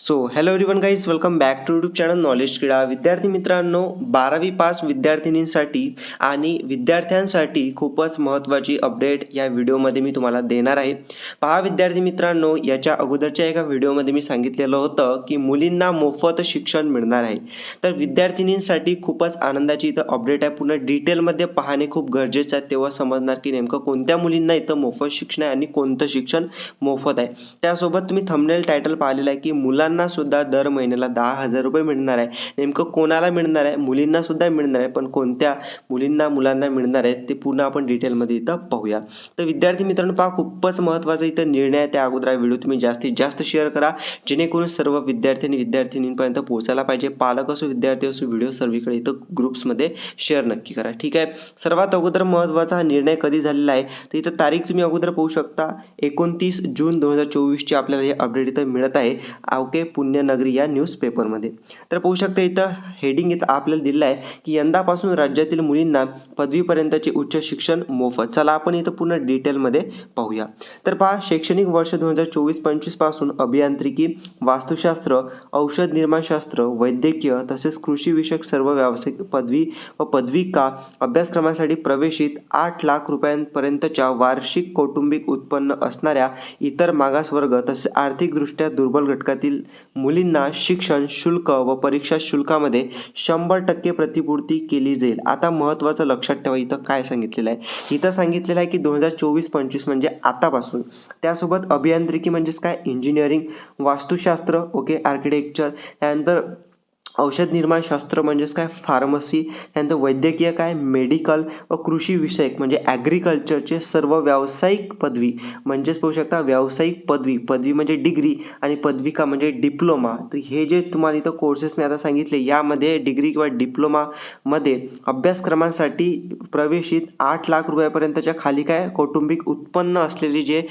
So hello everyone guys welcome back to YouTube channel knowledge क्रीडा विद्यार्थी मित्रांनो बारावी पास विद्यार्थिनींसाठी आणि विद्यार्थ्यांसाठी खूपच महत्त्वाची अपडेट या व्हिडिओमध्ये मी तुम्हाला देणार आहे. पहा विद्यार्थी मित्रांनो याच्या अगोदरच्या एका व्हिडिओमध्ये मी सांगितलेलं होतं की मुलींना मोफत शिक्षण मिळणार आहे. तर विद्यार्थिनींसाठी खूपच आनंदाची इथं अपडेट आहे. पूर्ण डिटेलमध्ये पाहणे खूप गरजेचं आहे. तेव्हा समजणार की नेमकं कोणत्या मुलींना इथं मोफत शिक्षण आहे आणि कोणतं शिक्षण मोफत आहे. त्यासोबत तुम्ही थंबनेल टायटल पाहिलेलं आहे की मुलांना सुद्धा दर महिन्याला दहा हजार रुपये मिळणार आहे. नेमकं कोणाला मिळणार आहे? मुलींना सुद्धा मिळणार आहे. पण कोणत्या मुलींना मुलांना मिळणार आहेत ते पूर्ण आपण डिटेलमध्ये इथं पाहूया. तर विद्यार्थी मित्रांनो पहा खूपच महत्त्वाचा इथं निर्णय आहे. त्या अगोदर व्हिडिओ तुम्ही जास्तीत जास्त शेअर करा. जेणेकरून सर्व विद्यार्थी आणि विद्यार्थिनींपर्यंत पोहोचायला पाहिजे. पालक असो विद्यार्थी असो व्हिडिओ सर्वीकडे इथं ग्रुप्समध्ये शेअर नक्की करा. ठीक आहे? सर्वात अगोदर महत्त्वाचा हा निर्णय कधी झालेला आहे? तर इथं तारीख तुम्ही अगोदर पाहू शकता. एकोणतीस जून दोन हजार चोवीसची आपल्याला हे अपडेट इथं मिळत आहे. ओके पुण्यनगरी या न्यूजपेपरमध्ये तर पाहू शकता इथं हेडिंग इथं आपल्याला दिलं आहे की यंदापासून राज्यातील मुलींना पदवीपर्यंतचे उच्च शिक्षण मोफत. चला आपण इथं पूर्ण डिटेलमध्ये पाहूया. तर पहा शैक्षणिक वर्ष दोन हजार चोवीस पंचवीसपासून अभियांत्रिकी वास्तुशास्त्र औषध निर्माणशास्त्र वैद्यकीय तसेच कृषीविषयक सर्व व्यावसायिक पदवी व पदविका अभ्यासक्रमासाठी प्रवेशित आठ लाख रुपयांपर्यंतच्या वार्षिक कौटुंबिक उत्पन्न असणाऱ्या इतर मागासवर्ग तसेच आर्थिकदृष्ट्या दुर्बल घटकातील मुलींना शिक्षण शुल्क व परीक्षा शुल्कामध्ये शंभर टक्के प्रतिपूर्ती केली जाईल. आता महत्त्वाचं लक्षात ठेवा इथं काय सांगितलेलं आहे? इथं सांगितलेलं आहे की दोन हजार चोवीस पंचवीस म्हणजे आतापासून. त्यासोबत अभियांत्रिकी म्हणजेच काय? इंजिनिअरिंग वास्तुशास्त्र ओके आर्किटेक्चर त्यानंतर औषध निर्माणशास्त्र म्हणजेच काय? फार्मसी. त्यानंतर वैद्यकीय काय? मेडिकल व कृषी विषयक म्हणजे ॲग्रिकल्चरचे सर्व व्यावसायिक पदवी. म्हणजेच पाहू शकता व्यावसायिक पदवी. पदवी म्हणजे डिग्री आणि पदविका म्हणजे डिप्लोमा तर हे जे तुम्हाला इथं कोर्सेस मी आता सांगितले यामध्ये डिग्री किंवा डिप्लोमामध्ये अभ्यासक्रमांसाठी प्रवेशित आठ लाख रुपयापर्यंतच्या खाली काय? कौटुंबिक उत्पन्न असलेले जे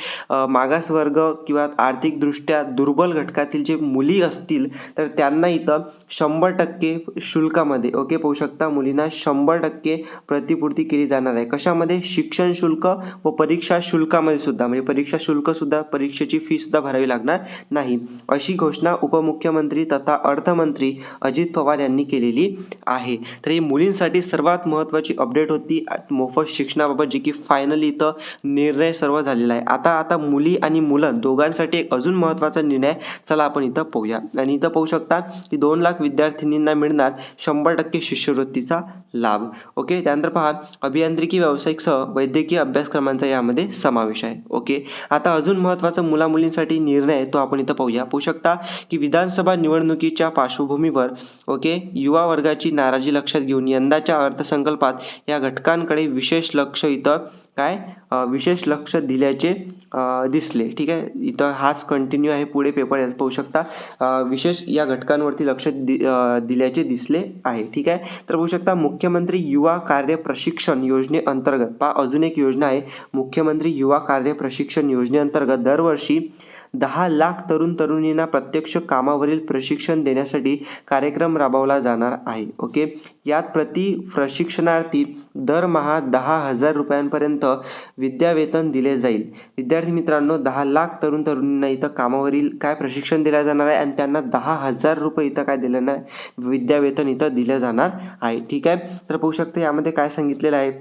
मागासवर्ग किंवा आर्थिकदृष्ट्या दुर्बल घटकातील जे मुली असतील तर त्यांना इथं शंभर शंभर टक्के शुल्कामध्ये ओके पाहू शकता मुलींना शंभर टक्के प्रतिपूर्ती केली जाणार आहे. कशामध्ये? शिक्षण शुल्क व परीक्षा शुल्कामध्ये सुद्धा. म्हणजे परीक्षा शुल्क सुद्धा परीक्षेची फी सुद्धा भरावी लागणार नाही. अशी घोषणा उपमुख्यमंत्री तथा अर्थमंत्री अजित पवार यांनी केलेली आहे. तर ही मुलींसाठी सर्वात महत्त्वाची अपडेट होती. मोफत शिक्षणाबाबत जी की फायनली इथं निर्णय सर्व झालेला आहे. आता आता मुली आणि मुलं दोघांसाठी एक अजून महत्त्वाचा निर्णय चला आपण इथं पाहूया. आणि इथं पाहू शकता की दोन लाख विद्यार्थिनींना मिळणार शंभर टक्के शिष्यवृत्तीचा लाभ. ओके त्यानंतर पहा अभियांत्रिकी व्यावसायिकसह वैद्यकीय अभ्यासक्रमांचा यामध्ये समावेश आहे. ओके आता अजून महत्त्वाचा मुलामुलींसाठी निर्णय आहे तो आपण इथं पाहूया. पाहू शकता की विधानसभा निवडणुकीच्या पार्श्वभूमीवर ओके युवा वर्गाची नाराजी लक्षात घेऊन यंदाच्या अर्थसंकल्पात या घटकांकडे विशेष लक्ष इथं काय? विशेष लक्ष दिल्याचे दिसले ठीक आहे? इथं हाच कंटिन्यू आहे पुढे पेपर यात पाहू शकता. विशेष या घटकांवरती लक्ष दि दिल्याचे दिसले आहे ठीक आहे? तर पाहू शकता मुख्यमंत्री युवा कार्य प्रशिक्षण योजनेअंतर्गत पहा अजून एक योजना आहे. मुख्यमंत्री युवा कार्य प्रशिक्षण योजनेअंतर्गत दरवर्षी दहा लाख तरुण तरुणींना प्रत्यक्ष कामावरील प्रशिक्षण देण्यासाठी कार्यक्रम राबवला जाणार आहे. ओके? यात प्रति प्रशिक्षणार्थी दरमहा दहा हजार रुपयांपर्यंत विद्यावेतन दिले जाईल. विद्यार्थी मित्रांनो दहा लाख तरुण तरुणींना इथं कामावरील काय प्रशिक्षण दिलं जाणार आहे आणि त्यांना दहा हजार रुपये इथं काय दिलं नाही विद्यावेतन इथं दिलं जाणार आहे. ठीक आहे? तर पाहू शकता यामध्ये काय सांगितलेलं आहे.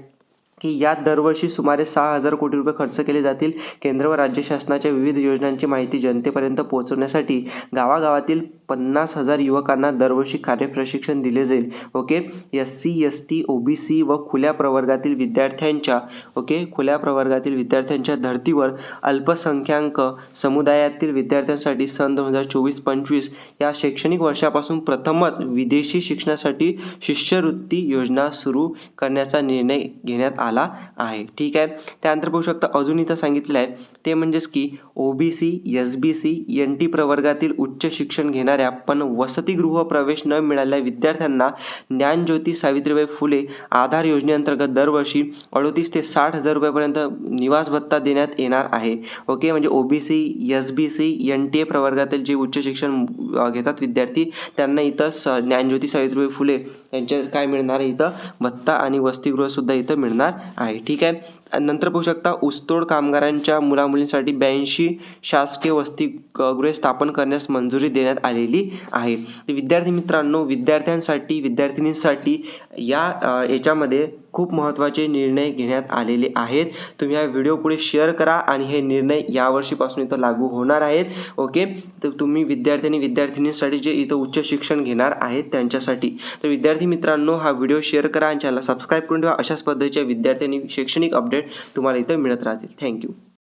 की यात दरवर्षी सुमारे सहा हजार कोटी रुपये खर्च केले जातील. केंद्र व राज्य शासनाच्या विविध योजनांची माहिती जनतेपर्यंत पोहोचवण्यासाठी गावागावातील पन्नास हजार युवकांना दरवर्षी कार्यप्रशिक्षण दिले जाईल. Okay? S C S T O B C व खुल्या प्रवर्गातील विद्यार्थ्यांच्या ओके? खुल्या प्रवर्गातील विद्यार्थ्यांच्या धर्तीवर अल्पसंख्याक समुदायातील विद्यार्थ्यांसाठी सन दोन हजार चोवीस पंचवीस या शैक्षणिक वर्षापासून प्रथमच विदेशी शिक्षणासाठी शिष्यवृत्ती योजना सुरू करण्याचा निर्णय घेण्यात आला. आला आहे. ठीक आहे? त्यानंतर पाहू शकता अजून इथं सांगितलं आहे ते म्हणजेच की O B C S B C N T प्रवर्गातील उच्च शिक्षण घेणाऱ्या पण वसतिगृह प्रवेश न मिळालेल्या विद्यार्थ्यांना ज्ञानज्योती सावित्रीबाई फुले आधार योजनेअंतर्गत दरवर्षी अडोतीस ते साठ हजार रुपयापर्यंत निवास भत्ता देण्यात येणार आहे. ओके? म्हणजे O B C S B C N T A प्रवर्गातील जे उच्च शिक्षण घेतात विद्यार्थी त्यांना इथं स ज्ञानज्योती सावित्रीबाई फुले यांच्या काय मिळणार आहे इथं? भत्ता आणि वसतिगृहसुद्धा इथं मिळणार आहे. ठीक आहे. नंतर पाहू शकता ऊसतोड कामगारांच्या मुलामुलींसाठी ब्याऐंशी शासकीय वसतिगृहे स्थापन करण्यास मंजुरी देण्यात आलेली आहे. विद्यार्थी मित्रांनो विद्यार्थ्यांसाठी विद्यार्थिनींसाठी या याच्यामध्ये खूप महत्त्वाचे निर्णय घेण्यात आलेले आहेत. तुम्ही हा व्हिडिओ पुढे शेअर करा आणि हे निर्णय यावर्षीपासून इथं लागू होणार आहेत. ओके? तर तुम्ही विद्यार्थ्यांनी विद्यार्थिनींसाठी जे इथं उच्च शिक्षण घेणार आहेत त्यांच्यासाठी. तर विद्यार्थी मित्रांनो हा व्हिडिओ शेअर करा आणि चॅनलला सबस्क्राईब करून ठेवा. अशाच पद्धतीच्या विद्यार्थ्यांनी शैक्षणिक अपडेट तुम्हाला इथं मिळत राहतील. थँक्यू.